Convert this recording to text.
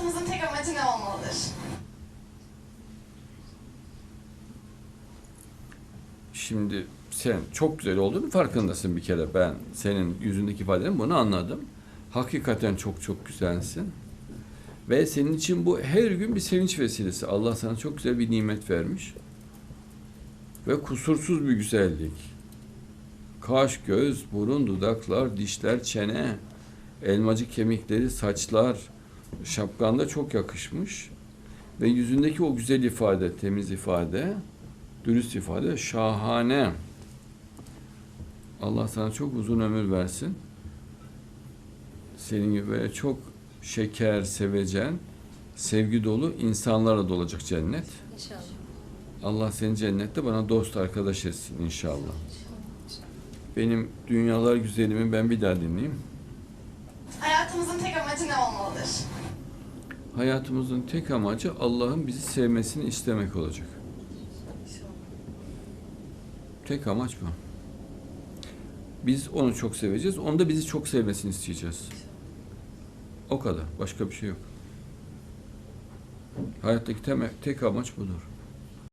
Hayatımızın tek amacı ne olmalıdır? Şimdi sen çok güzel olduğunu farkındasın bir kere. Ben senin yüzündeki ifadeden bunu anladım. Hakikaten çok çok güzelsin. Ve senin için bu her gün bir sevinç vesilesi. Allah sana çok güzel bir nimet vermiş. Ve kusursuz bir güzellik. Kaş, göz, burun, dudaklar, dişler, çene, elmacık kemikleri, saçlar, şapkanda çok yakışmış. Ve yüzündeki o güzel ifade, temiz ifade, dürüst ifade şahane. Allah sana çok uzun ömür versin. Senin gibi böyle çok şeker, sevecen, sevgi dolu insanlarla dolacak cennet. İnşallah. Allah seni cennette bana dost arkadaş etsin inşallah. Benim dünyalar güzelimi ben bir daha dinleyeyim. Hayatımızın tek amacı ne olmalıdır? Hayatımızın tek amacı Allah'ın bizi sevmesini istemek olacak. Tek amaç bu. Biz onu çok seveceğiz. Onu da bizi çok sevmesini isteyeceğiz. O kadar. Başka bir şey yok. Hayattaki tek, tek amaç budur.